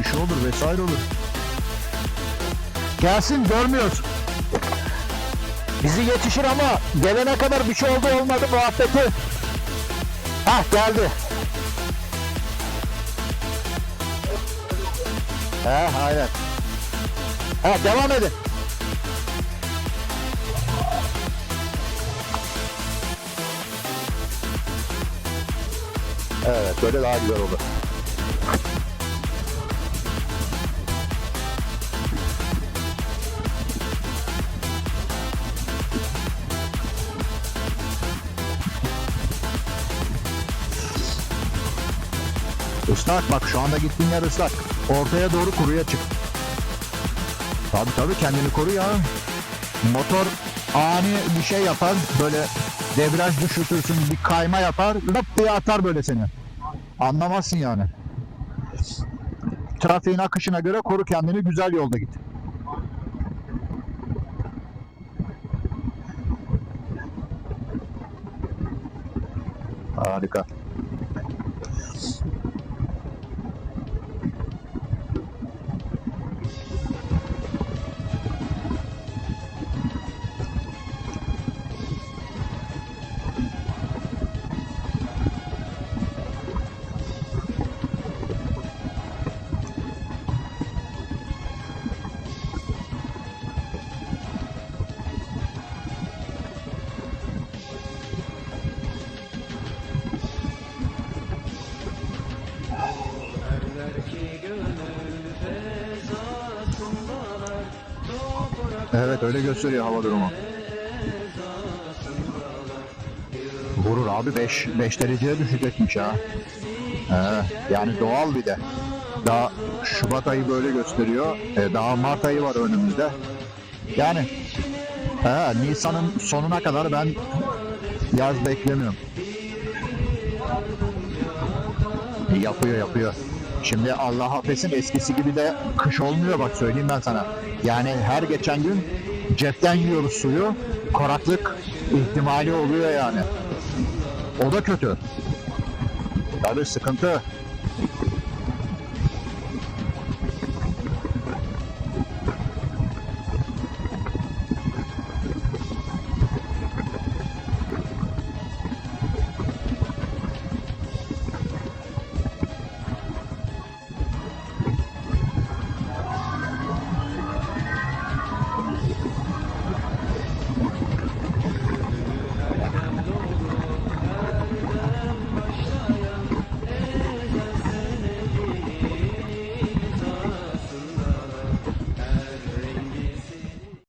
bir şey olur vesaire olur. Gelsin görmüyoruz. Bizi yetişir ama gelene kadar bir şey oldu olmadı muhabbeti. Hah geldi. He aynen. He devam edin. Evet böyle daha güzel olur. Islak bak şu anda gittiğin yer ıslak. Ortaya doğru kuruya çık. Tabii tabii kendini koru ya. Motor ani bir şey yapar. Böyle debriyaj düşürtürsün bir kayma yapar. Lap diye atar böyle seni. Anlamazsın yani. Trafiğin akışına göre koru kendini güzel yolda git. Harika. Evet öyle gösteriyor hava durumu. Vurur abi 5 5 dereceye düşecekmiş ha. He, yani doğal bir de. Daha Şubat ayı böyle gösteriyor. E, daha Mart ayı var önümüzde. Yani he, Nisan'ın sonuna kadar ben yaz beklemiyorum. Yapıyor yapıyor. Şimdi Allah affetsin eskisi gibi de kış olmuyor bak söyleyeyim ben sana. Yani her geçen gün cepten yiyoruz suyu. Kuraklık ihtimali oluyor yani. O da kötü. Tabii sıkıntı.